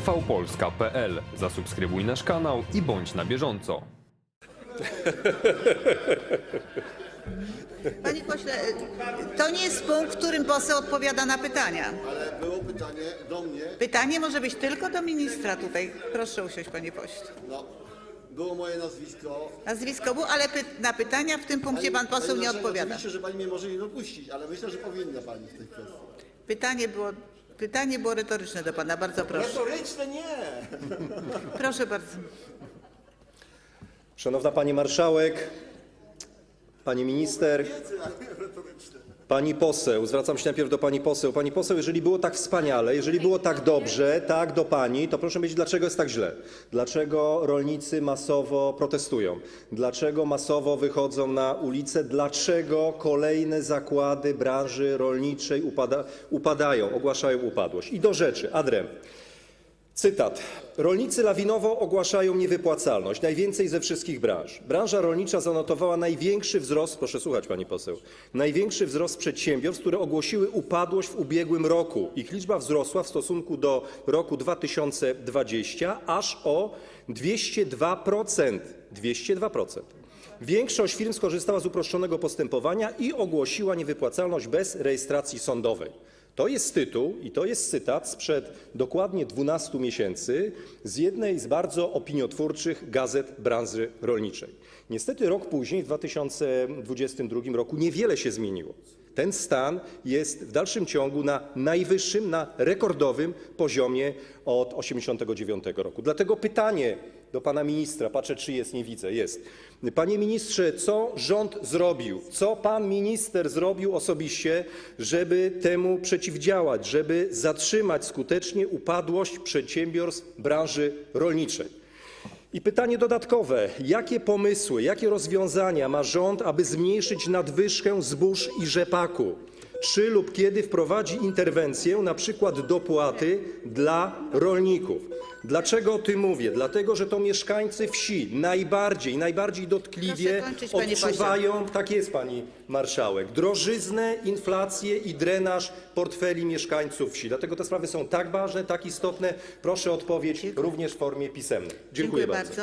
tvpolska.pl. Zasubskrybuj nasz kanał i bądź na bieżąco. Panie pośle, to nie jest punkt, w którym poseł odpowiada na pytania. Ale było pytanie do mnie, Pytanie może być tylko do ministra tutaj. Proszę usiąść, panie pośle. no, było moje nazwisko. Nazwisko było, ale py na pytania w tym punkcie pan poseł pani nie odpowiada. Oczywiście, że pani mnie może nie dopuścić, ale myślę, że powinna pani w tej kwestii. Pytanie było, pytanie było retoryczne do pana. Bardzo proszę. Retoryczne nie! Proszę bardzo. Szanowna Pani Marszałek, Pani Minister, Pani Poseł, zwracam się najpierw do Pani Poseł. Pani Poseł, jeżeli było tak wspaniale, jeżeli było tak dobrze, tak do Pani, to proszę powiedzieć, dlaczego jest tak źle? Dlaczego rolnicy masowo protestują? Dlaczego masowo wychodzą na ulicę? Dlaczego kolejne zakłady branży rolniczej upada, upadają, ogłaszają upadłość? I do rzeczy, adrem. Cytat. Rolnicy lawinowo ogłaszają niewypłacalność, najwięcej ze wszystkich branż. Branża rolnicza zanotowała największy wzrost, proszę słuchać pani poseł, największy wzrost przedsiębiorstw, które ogłosiły upadłość w ubiegłym roku. Ich liczba wzrosła w stosunku do roku 2020 aż o 202%. 202%. Większość firm skorzystała z uproszczonego postępowania i ogłosiła niewypłacalność bez rejestracji sądowej. To jest tytuł i to jest cytat sprzed dokładnie 12 miesięcy z jednej z bardzo opiniotwórczych gazet branży rolniczej. Niestety rok później, w 2022 roku, niewiele się zmieniło. Ten stan jest w dalszym ciągu na najwyższym, na rekordowym poziomie od 1989 roku. Dlatego pytanie do pana ministra, patrzę czy jest, nie widzę, jest. Panie ministrze, co rząd zrobił, co pan minister zrobił osobiście, żeby temu przeciwdziałać, żeby zatrzymać skutecznie upadłość przedsiębiorstw branży rolniczej? I pytanie dodatkowe: jakie pomysły, jakie rozwiązania ma rząd, aby zmniejszyć nadwyżkę zbóż i rzepaku? Czy lub kiedy wprowadzi interwencję, na przykład dopłaty dla rolników? Dlaczego o tym mówię? Dlatego, że to mieszkańcy wsi najbardziej, najbardziej dotkliwie Proszę kończyć, panie pośle. odczuwają, tak jest pani marszałek, drożyznę, inflację i drenaż portfeli mieszkańców wsi. Dlatego te sprawy są tak ważne, tak istotne. Proszę o odpowiedź również w formie pisemnej. Dziękuję, bardzo.